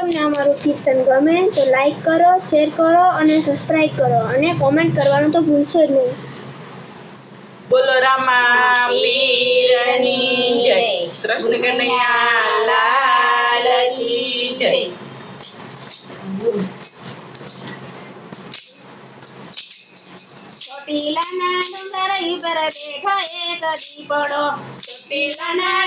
તમને અમારું કીર્તન ગમે તો લાઈક કરો શેર કરો અને સબસ્ક્રાઈબ કરો. અને કોમેન્ટ કરવાનું તો ભૂલશો જ નહીં. બોલો રામા પીરની જય. કૃષ્ણ કનૈયા લાલ કી જય. ચોટીલાના ડુંગર ઉપર બેઠો એક દીપડો. ચોટીલાના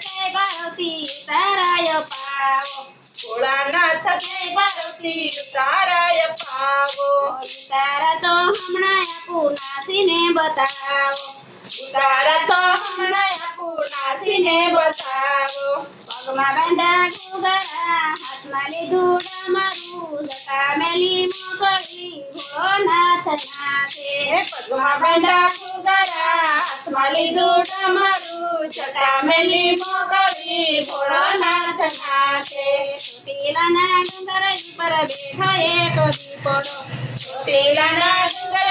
કે પાર્વતી તારાય પાવો ભોળાનાથ જય પાર્વતી તારાય પાવો તારા તો હમણાં આપું બતાવો તારા તો પગમાં બાંધા ડુંગરા હાથમાં લીધું મારું જટા મેલી મોકળી ભોળાનાથ નાથે હે પગમાં બાંધા ઘૂંઘરા, હાથમાં લીધું ડમરું, જટા મેલી મોકળી ભોળાનાથ નાથે. ચોટીલાના ડુંગર ઉપર બેઠો એક દીપડો ચોટીલાના ડુંગર.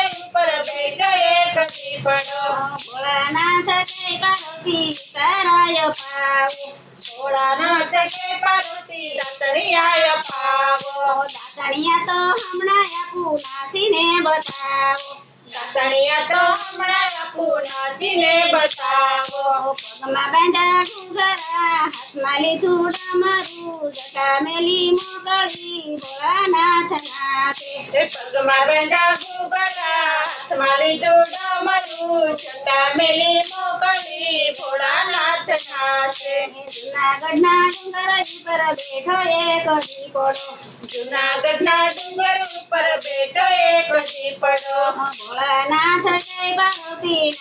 ભોળાનાથ જય પાર્વતી તારાય પાવો ભોળાનાથ કે પાર્વતી દાતણિયાય પાવો. દાતણિયા તો હમણાં આપું નાસીને બતાવો દાતણિયા તો હમણાં આપું નાથીને બતાવો. પગમાં બાંધા ડુંગરા હાથમાં લીધું ડમરું જટા મેલી મોકળી ભોળાનાથ નાથે હે પગમાં બાંધા ઘૂંઘરા, હાથમાં લીધું ડમરું, જટા મેલી મોકળી ભોળાનાથ નાથે. જુનાગઢના ડુંગર ઉપર બેઠો એક દીપડો. જુનાગઢના ડુંગર ઉપર બેઠો એક દીપડો. ભોળાનાથ જય પાર્વતી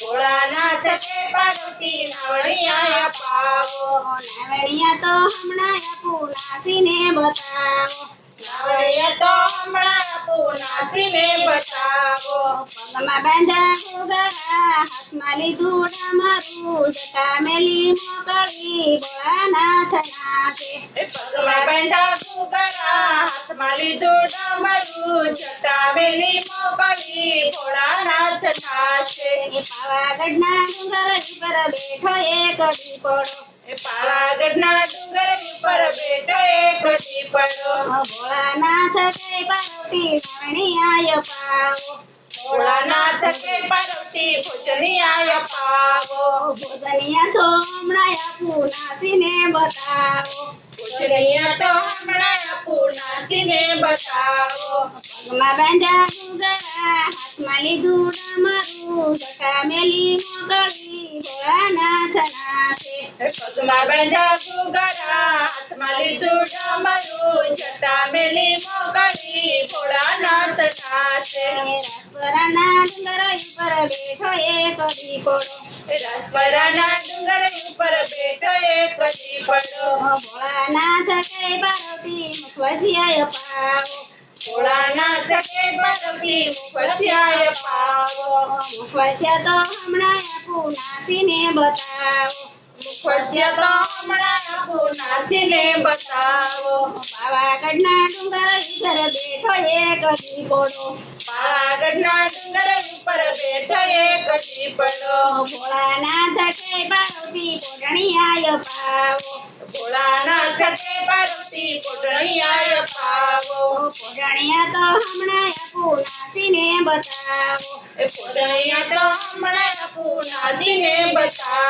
ભોળાનાથ પાર્વતી નાવણિયા પાવો. નારણિયા તો હમણાં નાસીને બતાવો. નાવણિયા તો હમણાં આપું નાથીને બતાવો પગમાં બાંધા ઘૂઘરા હાથમાં લીધું ડમરું જટા મેલી મોકળી ભોળાનાથ નાથે એ પગમાં બાંધા ઘૂંઘરા, હાથમાં લીધું એ પાવાગઢના ડુંગર ઉપર બેઠો એક દીપડો. પાવાગઢના ડુંગર ઉપર બેઠો એક દીપડો. ભોળાનાથ જય પાર્વતી નારણિયાય પાવો. ભોળાનાથ કે પાર્વતી ભોજનિયાય પાવો. ભોજનિયા તો હમણાં આપું નાસીને બતાવો. ભોજનિયા તો હમણાં આપું નાથીને બતાવો પગમાં બાંધા ડુંગરા હાથમાં લીધું ડમરું જટા મેલી મોકળી ભોળાનાથ નાથે હે પગમાં બાંધા ઘૂંઘરા, હાથમાં લીધું ડમરું, જટા મેલી મોકળી ભોળાનાથ નાથે. રાજપરાના ડુંગર ઉપર બેઠો એક દીપડો રાજપરાના ડુંગર ઉપર બેઠો એક દીપડો ભોળાનાથ જય પાર્વતી મુખવસિયાય પાવો ભોળાનાથ કે પાર્વતી મુખત્યાય પાવો મુખવસિયા તો હમણાં આપું નાસીને બતાવો મુખવસિયા તો હમણાં આપું નાસીને બતાવો. પાવાગઢના ડુંગર ઉપર બેઠો એક દીપડો પાવાગઢના ડુંગર ઉપર બેઠો એક દીપડો ભોળાનાથ જય પાર્વતી પોટણિયાય પાવો. ભોળાનાથ કે પાર્વતી પોટણિયાય પાવો. પોટણિયા તો હમણાં આપું નાસીને બતાવો પોટણિયા તો હમણાં આપું નાસીને બતાવો.